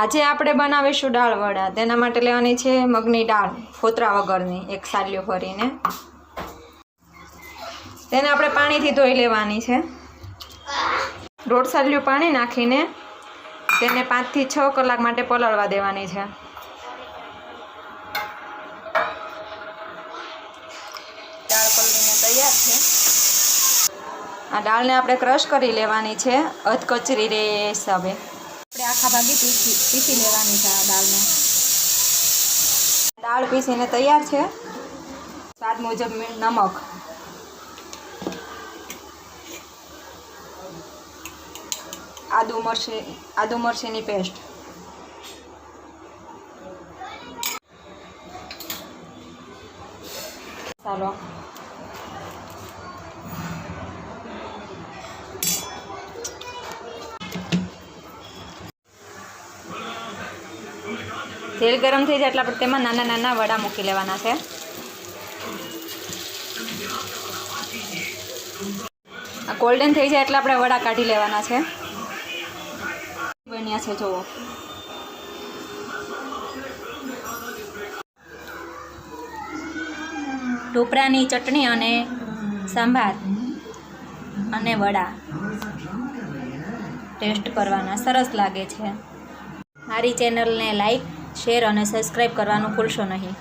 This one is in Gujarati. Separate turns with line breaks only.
આજે આપણે બનાવીશું દાળ વડા. તેના માટે લેવાની છે મગની દાળ, ફોતરા વગરની, એક સાલીઓ ભરીને. તેને આપણે પાણીથી ધોઈ લેવાની છે. દોઢ સાલ્યું પાણી નાખીને તેને પાંચથી છ કલાક માટે પલાળવા દેવાની છે. દાળ પલળીને તૈયાર છે. આ દાળને આપણે ક્રશ કરી લેવાની છે અધકચરી રે હિસાબે આખા ભાગી પીસી પીસી લેવાની છે દાળને. દાળ પીસીને તૈયાર છે. સ્વાદ મુજબ નમક. આદુ મરચી આદુ મરચીની પેસ્ટ. ચાલો. તેલ ગરમ થઈ જાય એટલે આપણે તેમાં નાના નાના વડા મૂકી લેવાના છે. આ ગોલ્ડન થઈ જાય એટલે આપણે વડા કાઢી લેવાના છે. બન્યા છે, જુઓ. ઢોપરાની ચટણી અને સાંભાર અને વડા ટેસ્ટ કરવાના, સરસ લાગે છે. મારી ચેનલને લાઈક શેર અને સબસ્ક્રાઈબ કરવાનું ભૂલશો નહીં.